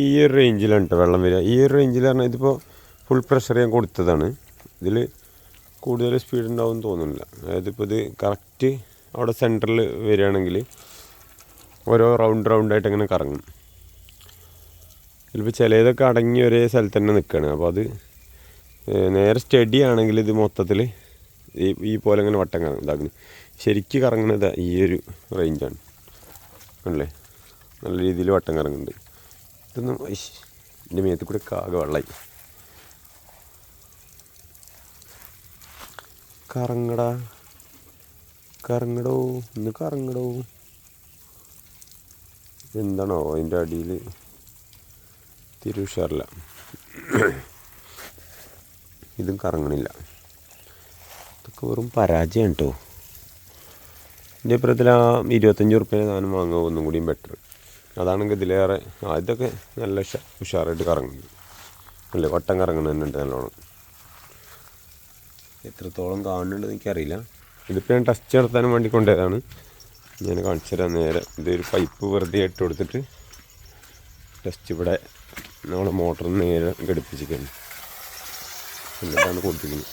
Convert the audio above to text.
ഈ ഒരു റേഞ്ചിലാണ് കേട്ടോ വെള്ളം വരിക. ഈ ഒരു റേഞ്ചിൽ പറഞ്ഞാൽ ഇതിപ്പോൾ ഫുൾ പ്രഷർ ഞാൻ കൊടുത്തതാണ്. ഇതിൽ കൂടുതൽ സ്പീഡ് ഉണ്ടാവും തോന്നുന്നില്ല. അതായത് ഇപ്പോൾ ഇത് കറക്റ്റ് അവിടെ സെന്ററിൽ വരികയാണെങ്കിൽ ഓരോ റൗണ്ട് റൗണ്ടായിട്ട് അങ്ങനെ കറങ്ങും. ചിലപ്പോൾ ചിലതൊക്കെ അടങ്ങി ഒരേ സ്ഥലത്ത് തന്നെ നിൽക്കുകയാണ് അപ്പോൾ അത് നേരെ സ്റ്റഡി ആണെങ്കിൽ ഇത് മൊത്തത്തിൽ ഈ ഈ പോലെ അങ്ങനെ വട്ടം കറങ്ങും. ഇതാക്കുന്നു ശരിക്ക് കറങ്ങുന്നത് ഈ ഒരു റേഞ്ചാണ് അല്ലേ? നല്ല രീതിയിൽ വട്ടം കറങ്ങുന്നുണ്ട്. ഇതൊന്നും എന്റെ മേത്ത് കൂടെ കാക വെള്ളമായി കറങ്ങട. കറങ്ങടോ. ഒന്ന് കറങ്ങടോ. എന്താണോ അതിന്റെ അടിയിൽ? തിരുഷാറില്ല. ഇതും കറങ്ങണില്ല. ഇതൊക്കെ വെറും പരാജയം കേട്ടോ എന്റെ അഭിപ്രായത്തിൽ ആ ഇരുപത്തഞ്ച് റുപ്യ സാധനം വാങ്ങുക ഒന്നും കൂടിയും ബെറ്റർ അതാണെങ്കിൽ ഇതിലേറെ ആദ്യമൊക്കെ നല്ല ഉഷാറായിട്ട് കറങ്ങുന്നു അല്ലേ വട്ടം കറങ്ങുന്നുണ്ട് നല്ലോണം. എത്രത്തോളം കാണുന്നുണ്ട് എനിക്കറിയില്ല. ഇതിപ്പോൾ ഞാൻ ടച്ച് നടത്താനും വേണ്ടി കൊണ്ടുപോയതാണ്. ഞാൻ കാണിച്ചു തരാം നേരെ. ഇതൊരു പൈപ്പ് വെറുതെ ഇട്ട് കൊടുത്തിട്ട് ടച്ച് ഇവിടെ നമ്മളെ മോട്ടറിന് നേരെ ഘടിപ്പിച്ചിരിക്കുന്നു എന്നിട്ടാണ് കൊടുത്തിരിക്കുന്നത്.